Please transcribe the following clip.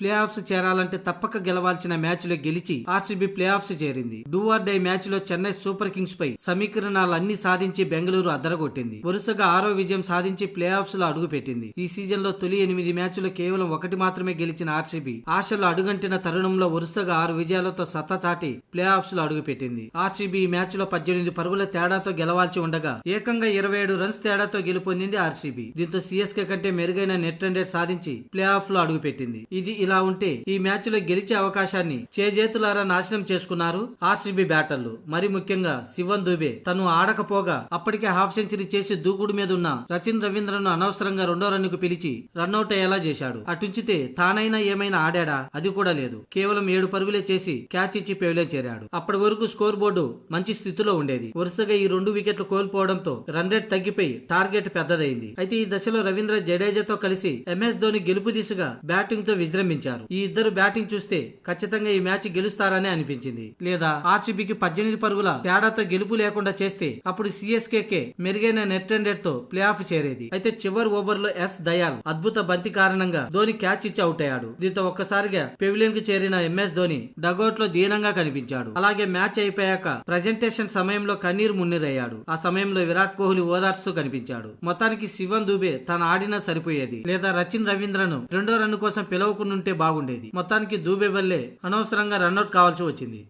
Play offs చేరాలంటే తప్పక గెలవాల్సిన మ్యాచ్లో గెలిచి ఆర్సీబీ ప్లే ఆఫ్స్ చేరింది డూఆర్ డై మ్యాచ్లో చెన్నై సూపర్ కింగ్స్ పై సమీకరణాలన్నీ సాధించి బెంగళూరు అద్దరగొట్టింది వరుసగా ఆరో విజయం సాధించి ప్లే ఆఫ్స్లో అడుగుపెట్టింది. ఈ సీజన్లో తొలి ఎనిమిది మ్యాచ్లో కేవలం ఒకటి మాత్రమే గెలిచిన ఆర్సీబీ ఆశలు అడుగంటిన తరుణంలో వరుసగా ఆరు విజయాలతో సత్తా చాటి ప్లే ఆఫ్స్లో అడుగుపెట్టింది. ఆర్సీబీ ఈ మ్యాచ్లో పద్దెనిమిది పరుగుల తేడాతో గెలవాల్సి ఉండగా ఏకంగా ఇరవై ఏడు రన్స్ తేడాతో గెలుపొందింది ఆర్సీబీ. దీంతో సీఎస్కే కంటే మెరుగైన నెట్ రన్ రేట్ సాధించి ప్లే ఆఫ్లో అడుగుపెట్టింది. ఇది ఇలా ఉంటే ఈ మ్యాచ్లో గెలిచే అవకాశాన్ని చేజేతులారా నాశనం చేసుకున్నారు ఆర్సీబీ బ్యాటర్లు. మరి ముఖ్యంగా శివన్ దుబే. తను ఆడకపోగా అప్పటికే హాఫ్ సెంచరీ చేసి దూకుడు మీద ఉన్న రచిన్ రవీంద్రను అనవసరంగా రెండో రన్నుకు పిలిచి రన్అట్ అయ్యేలా చేశాడు. అటుంచితే తానైనా ఏమైనా ఆడాడా? అది కూడా లేదు. కేవలం ఏడు పరుగులే చేసి క్యాచ్ ఇచ్చి పెవిలే చేరాడు. అప్పటి వరకు స్కోర్ బోర్డు మంచి స్థితిలో ఉండేది. వరుసగా ఈ రెండు వికెట్లు కోల్పోవడంతో రన్ రేట్ తగ్గిపోయి టార్గెట్ పెద్దదైంది. అయితే ఈ దశలో రవీంద్ర జడేజాతో కలిసి ఎంఎస్ ధోని గెలుపు దిశగా బ్యాటింగ్తో విజృంభించారు ఈ ఇద్దరు బ్యాటింగ్ చూస్తే ఖచ్చితంగా ఈ మ్యాచ్ గెలుస్తారని అనిపించింది. లేదా ఆర్సీబీకి పద్దెనిమిది పరుగుల తేడాతో గెలుపు లేకుండా చేస్తే అప్పుడు సిఎస్కే మెరుగైన నెట్ రన్తో ప్లే ఆఫ్ చేరేది. అయితే చివరి ఓవర్లో ఎస్ దయాల్ అద్భుత బంతి కారణంగా ధోని క్యాచ్ ఇచ్చి అవుట్ అయ్యాడు. దీంతో ఒక్కసారిగా పెవిలియన్కు చేరిన ఎంఎస్ ధోని డగౌట్లో దీనంగా కనిపించాడు. అలాగే మ్యాచ్ అయిపోయాక ప్రజెంటేషన్ సమయంలో కన్నీరు మున్నీరయ్యాడు. ఆ సమయంలో విరాట్ కోహ్లీ ఓదార్స్తూ కనిపించాడు. మొత్తానికి శివన్ దూబే తన ఆడినా సరిపోయేది. లేదా రచిన్ రవీంద్రను రెండో రన్ కోసం ఉంటే బాగుండేది. మొత్తానికి దూబే వల్లే అనవసరంగా రన్అట్ కావాల్సి వచ్చింది.